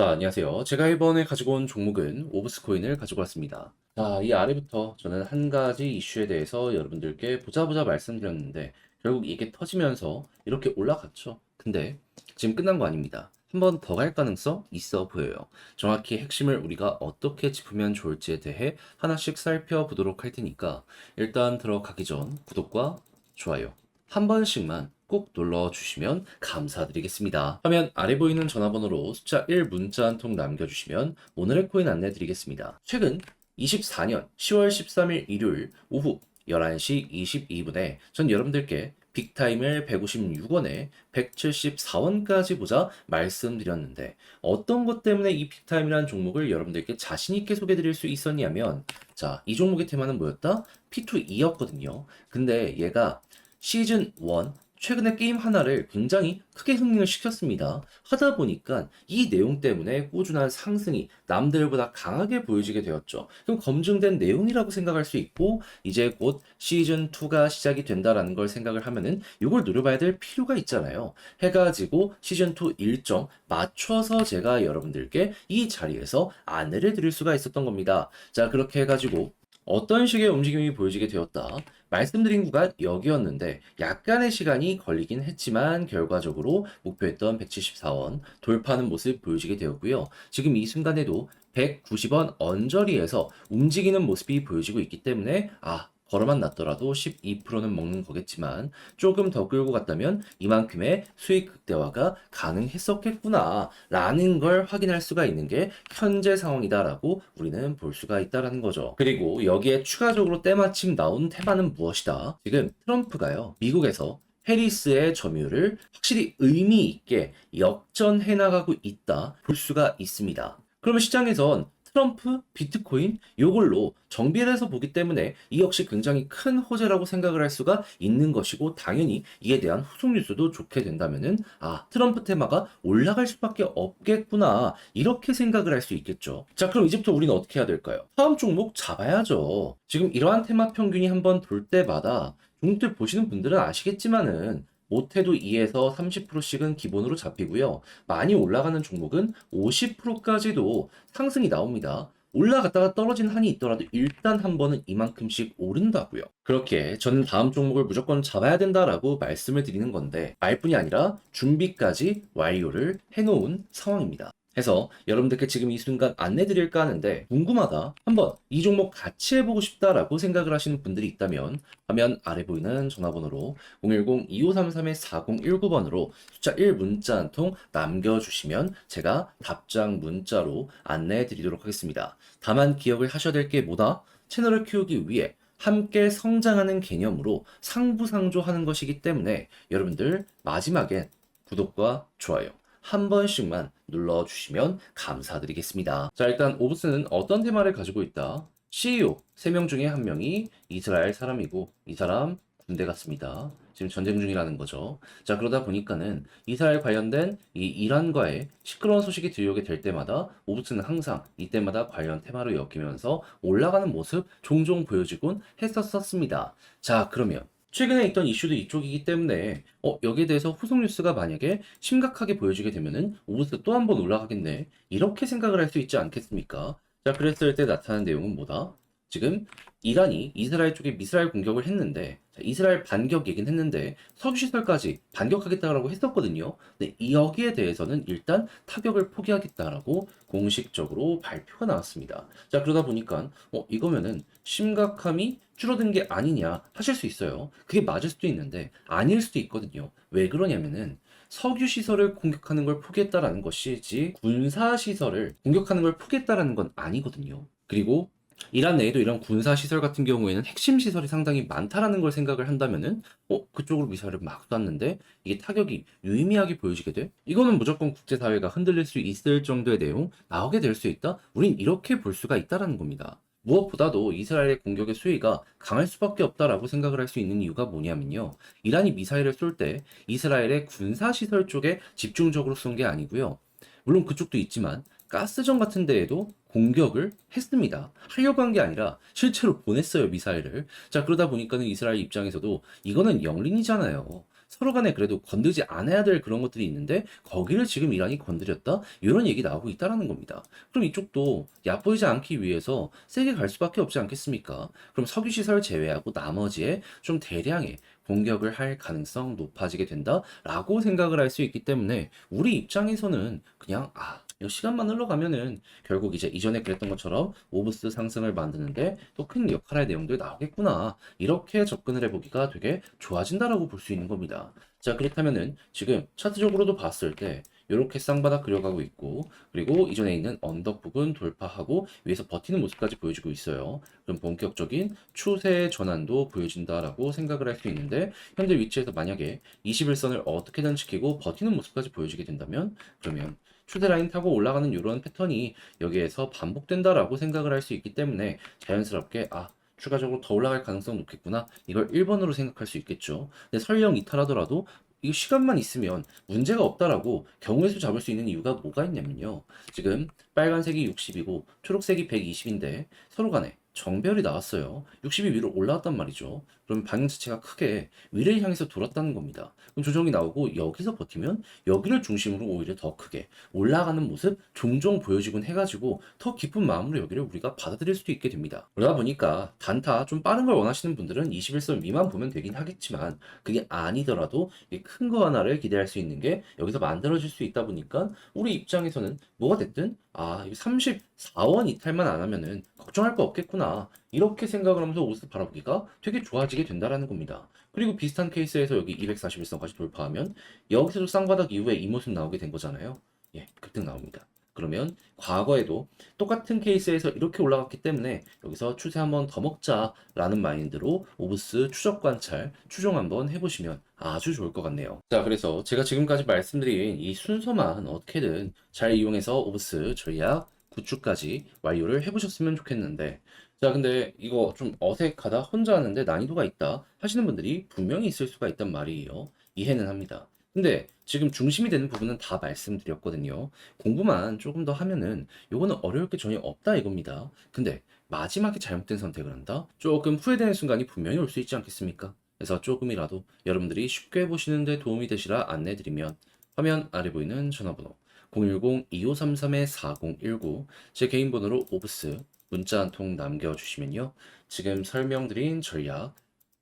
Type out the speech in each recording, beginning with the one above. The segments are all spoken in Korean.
자, 안녕하세요. 제가 이번에 가지고 온 종목은 오브스 코인을 가지고 왔습니다. 자, 이 아래부터 저는 한 가지 이슈에 대해서 여러분들께 보자 보자 말씀드렸는데 결국 이게 터지면서 이렇게 올라갔죠. 근데 지금 끝난 거 아닙니다. 한 번 더 갈 가능성 있어 보여요. 정확히 핵심을 우리가 어떻게 짚으면 좋을지에 대해 하나씩 살펴보도록 할 테니까 일단 들어가기 전 구독과 좋아요 한 번씩만 꼭 눌러주시면 감사드리겠습니다. 화면 아래 보이는 전화번호로 숫자 1 문자 한 통 남겨주시면 오늘의 코인 안내 드리겠습니다. 최근 24년 10월 13일 일요일 오후 11시 22분에 전 여러분들께 빅타임을 156원에 174원까지 보자 말씀드렸는데 어떤 것 때문에 이 빅타임이라는 종목을 여러분들께 자신있게 소개드릴 수 있었냐면 자, 이 종목의 테마는 뭐였다? P2E였거든요. 근데 얘가 시즌 1 최근에 게임 하나를 굉장히 크게 흥행을 시켰습니다. 하다 보니까 이 내용 때문에 꾸준한 상승이 남들보다 강하게 보여지게 되었죠. 그럼 검증된 내용이라고 생각할 수 있고 이제 곧 시즌 2가 시작이 된다라는 걸 생각을 하면은 이걸 노려봐야 될 필요가 있잖아요. 해가지고 시즌 2 일정 맞춰서 제가 여러분들께 이 자리에서 안내를 드릴 수가 있었던 겁니다. 자 그렇게 해가지고 어떤 식의 움직임이 보여지게 되었다. 말씀드린 구간 여기였는데 약간의 시간이 걸리긴 했지만 결과적으로 목표했던 174원 돌파하는 모습 보여지게 되었고요. 지금 이 순간에도 190원 언저리에서 움직이는 모습이 보여지고 있기 때문에 아 걸어만 놨더라도 12%는 먹는 거겠지만 조금 더 끌고 갔다면 이만큼의 수익 극대화가 가능했었겠구나 라는 걸 확인할 수가 있는 게 현재 상황이다라고 우리는 볼 수가 있다라는 거죠. 그리고 여기에 추가적으로 때마침 나온 테마는 무엇이다? 지금 트럼프가요 미국에서 해리스의 점유율을 확실히 의미 있게 역전해 나가고 있다 볼 수가 있습니다. 그러면 시장에선 트럼프, 비트코인 요걸로 정비를 해서 보기 때문에 이 역시 굉장히 큰 호재라고 생각을 할 수가 있는 것이고 당연히 이에 대한 후속 뉴스도 좋게 된다면은 아 트럼프 테마가 올라갈 수밖에 없겠구나 이렇게 생각을 할 수 있겠죠. 자 그럼 이제부터 우리는 어떻게 해야 될까요? 다음 종목 잡아야죠. 지금 이러한 테마 평균이 한번 돌 때마다 종목들 보시는 분들은 아시겠지만은 못해도 2에서 30%씩은 기본으로 잡히고요. 많이 올라가는 종목은 50%까지도 상승이 나옵니다. 올라갔다가 떨어진 한이 있더라도 일단 한 번은 이만큼씩 오른다고요. 그렇게 저는 다음 종목을 무조건 잡아야 된다라고 말씀을 드리는 건데 말뿐이 아니라 준비까지 완료를 해놓은 상황입니다. 해서 여러분들께 지금 이 순간 안내 드릴까 하는데 궁금하다 한번 이 종목 같이 해보고 싶다라고 생각을 하시는 분들이 있다면 화면 아래 보이는 전화번호로 010-2533-4019번으로 숫자 1 문자 한 통 남겨주시면 제가 답장 문자로 안내해 드리도록 하겠습니다. 다만 기억을 하셔야 될 게 뭐다? 채널을 키우기 위해 함께 성장하는 개념으로 상부상조하는 것이기 때문에 여러분들 마지막엔 구독과 좋아요 한 번씩만 눌러주시면 감사드리겠습니다. 자, 일단 오브스는 어떤 테마를 가지고 있다? CEO 3명 중에 한 명이 이스라엘 사람이고 이 사람 군대 갔습니다. 지금 전쟁 중이라는 거죠. 자, 그러다 보니까는 이스라엘 관련된 이 이란과의 시끄러운 소식이 들려오게 될 때마다 오브스는 항상 이때마다 관련 테마로 엮이면서 올라가는 모습 종종 보여지곤 했었습니다. 자, 그러면 최근에 있던 이슈도 이쪽이기 때문에 어 여기에 대해서 후속 뉴스가 만약에 심각하게 보여지게 되면은 오브스 또 한 번 올라가겠네 이렇게 생각을 할 수 있지 않겠습니까? 자 그랬을 때 나타난 내용은 뭐다? 지금 이란이 이스라엘 쪽에 미사일 공격을 했는데 자, 이스라엘 반격 얘기는 했는데 석유시설까지 반격하겠다라고 했었거든요. 근데 이 여기에 대해서는 일단 타격을 포기하겠다라고 공식적으로 발표가 나왔습니다. 자 그러다 보니까 어 이거면은 심각함이 줄어든 게 아니냐 하실 수 있어요. 그게 맞을 수도 있는데 아닐 수도 있거든요. 왜 그러냐면은 석유 시설을 공격하는 걸 포기했다라는 것이지 군사 시설을 공격하는 걸 포기했다라는 건 아니거든요. 그리고 이란 내에도 이런 군사 시설 같은 경우에는 핵심 시설이 상당히 많다라는 걸 생각을 한다면은 어 그쪽으로 미사일을 막 쐈는데 이게 타격이 유의미하게 보여지게 돼? 이거는 무조건 국제사회가 흔들릴 수 있을 정도의 내용 나오게 될 수 있다? 우린 이렇게 볼 수가 있다라는 겁니다. 무엇보다도 이스라엘의 공격의 수위가 강할 수밖에 없다라고 생각을 할 수 있는 이유가 뭐냐면요. 이란이 미사일을 쏠 때 이스라엘의 군사시설 쪽에 집중적으로 쏜 게 아니고요. 물론 그쪽도 있지만 가스정 같은 데에도 공격을 했습니다. 하려고 한 게 아니라 실제로 보냈어요, 미사일을. 자, 그러다 보니까는 이스라엘 입장에서도 이거는 영린이잖아요. 서로 간에 그래도 건드지 않아야 될 그런 것들이 있는데 거기를 지금 이란이 건드렸다? 이런 얘기 나오고 있다라는 겁니다. 그럼 이쪽도 얕보이지 않기 위해서 세게 갈 수밖에 없지 않겠습니까? 그럼 석유 시설 제외하고 나머지에 좀 대량의 공격을 할 가능성 높아지게 된다라고 생각을 할 수 있기 때문에 우리 입장에서는 그냥 아 시간만 흘러가면은 결국 이제 이전에 그랬던 것처럼 오브스 상승을 만드는데 또 큰 역할할 내용들이 나오겠구나 이렇게 접근을 해보기가 되게 좋아진다라고 볼 수 있는 겁니다. 자 그렇다면은 지금 차트적으로도 봤을 때 이렇게 쌍바닥 그려가고 있고 그리고 이전에 있는 언덕 부분 돌파하고 위에서 버티는 모습까지 보여주고 있어요. 그럼 본격적인 추세 전환도 보여진다라고 생각을 할 수 있는데 현재 위치에서 만약에 21선을 어떻게든 지키고 버티는 모습까지 보여주게 된다면 그러면 추세 라인 타고 올라가는 이런 패턴이 여기에서 반복된다라고 생각을 할 수 있기 때문에 자연스럽게 아 추가적으로 더 올라갈 가능성 높겠구나 이걸 1번으로 생각할 수 있겠죠. 근데 설령 이탈하더라도 이거 시간만 있으면 문제가 없다라고 경우의 수 잡을 수 있는 이유가 뭐가 있냐면요. 지금 빨간색이 60이고 초록색이 120인데 서로 간에 정별이 나왔어요. 60이 위로 올라왔단 말이죠. 그럼 방향 자체가 크게 위를 향해서 돌았다는 겁니다. 그럼 조정이 나오고 여기서 버티면 여기를 중심으로 오히려 더 크게 올라가는 모습 종종 보여지곤 해가지고 더 깊은 마음으로 여기를 우리가 받아들일 수도 있게 됩니다. 그러다 보니까 단타 좀 빠른 걸 원하시는 분들은 21선 미만 보면 되긴 하겠지만 그게 아니더라도 큰 거 하나를 기대할 수 있는 게 여기서 만들어질 수 있다 보니까 우리 입장에서는 뭐가 됐든 아, 34원 이탈만 안 하면은 걱정할 거 없겠구나. 이렇게 생각을 하면서 옷을 바라보기가 되게 좋아지게 된다라는 겁니다. 그리고 비슷한 케이스에서 여기 241선까지 돌파하면 여기서도 쌍바닥 이후에 이 모습 나오게 된 거잖아요. 예, 급등 나옵니다. 그러면 과거에도 똑같은 케이스에서 이렇게 올라갔기 때문에 여기서 추세 한번 더 먹자라는 마인드로 오브스 추적 관찰, 추종 한번 해보시면 아주 좋을 것 같네요. 자, 그래서 제가 지금까지 말씀드린 이 순서만 어떻게든 잘 이용해서 오브스 전략 구축까지 완료를 해보셨으면 좋겠는데 자, 근데 이거 좀 어색하다, 혼자 하는데 난이도가 있다 하시는 분들이 분명히 있을 수가 있단 말이에요. 이해는 합니다. 근데 지금 중심이 되는 부분은 다 말씀드렸거든요. 공부만 조금 더 하면은 요거는 어려울 게 전혀 없다 이겁니다. 근데 마지막에 잘못된 선택을 한다? 조금 후회되는 순간이 분명히 올 수 있지 않겠습니까? 그래서 조금이라도 여러분들이 쉽게 보시는데 도움이 되시라 안내드리면 화면 아래 보이는 전화번호 010-2533-4019 제 개인 번호로 오브스 문자 한 통 남겨주시면요. 지금 설명드린 전략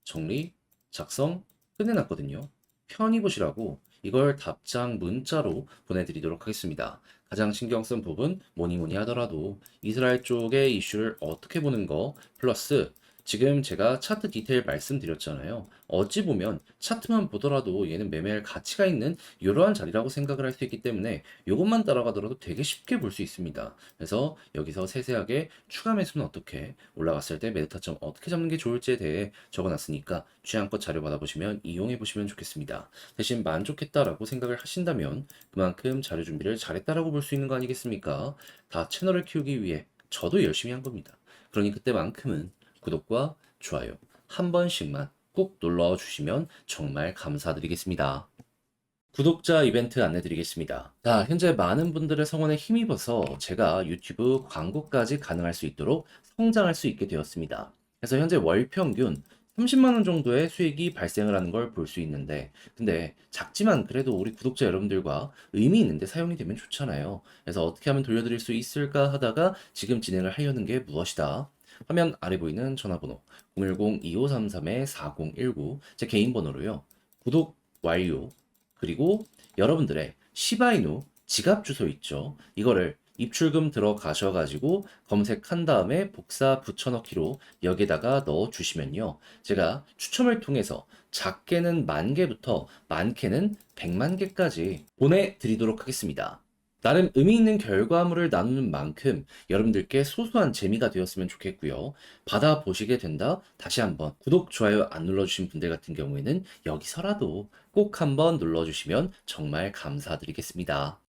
정리, 작성 끝내놨거든요. 편히 보시라고 이걸 답장 문자로 보내드리도록 하겠습니다. 가장 신경 쓴 부분 뭐니 뭐니 하더라도 이스라엘 쪽의 이슈를 어떻게 보는 거 플러스 지금 제가 차트 디테일 말씀드렸잖아요. 어찌 보면 차트만 보더라도 얘는 매매할 가치가 있는 이러한 자리라고 생각을 할 수 있기 때문에 이것만 따라가더라도 되게 쉽게 볼 수 있습니다. 그래서 여기서 세세하게 추가 매수는 어떻게 올라갔을 때 매도 타점 어떻게 잡는 게 좋을지에 대해 적어놨으니까 취향껏 자료 받아보시면 이용해 보시면 좋겠습니다. 대신 만족했다라고 생각을 하신다면 그만큼 자료 준비를 잘했다라고 볼 수 있는 거 아니겠습니까? 다 채널을 키우기 위해 저도 열심히 한 겁니다. 그러니 그때만큼은 구독과 좋아요 한 번씩만 꼭 눌러 주시면 정말 감사드리겠습니다. 구독자 이벤트 안내 드리겠습니다. 자, 현재 많은 분들의 성원에 힘입어서 제가 유튜브 광고까지 가능할 수 있도록 성장할 수 있게 되었습니다. 그래서 현재 월 평균 30만 원 정도의 수익이 발생을 하는 걸 볼 수 있는데 근데 작지만 그래도 우리 구독자 여러분들과 의미 있는데 사용이 되면 좋잖아요. 그래서 어떻게 하면 돌려드릴 수 있을까 하다가 지금 진행을 하려는 게 무엇이다. 화면 아래 보이는 전화번호 010-2533-4019 제 개인 번호로요. 구독 완료 그리고 여러분들의 시바이누 지갑 주소 있죠. 이거를 입출금 들어가셔가지고 검색한 다음에 복사 붙여넣기로 여기다가 넣어 주시면요. 제가 추첨을 통해서 작게는 만 개부터 많게는 100만 개까지 보내드리도록 하겠습니다. 나름 의미 있는 결과물을 나누는 만큼 여러분들께 소소한 재미가 되었으면 좋겠고요. 받아보시게 된다. 다시 한번 구독, 좋아요 안 눌러주신 분들 같은 경우에는 여기서라도 꼭 한번 눌러주시면 정말 감사드리겠습니다.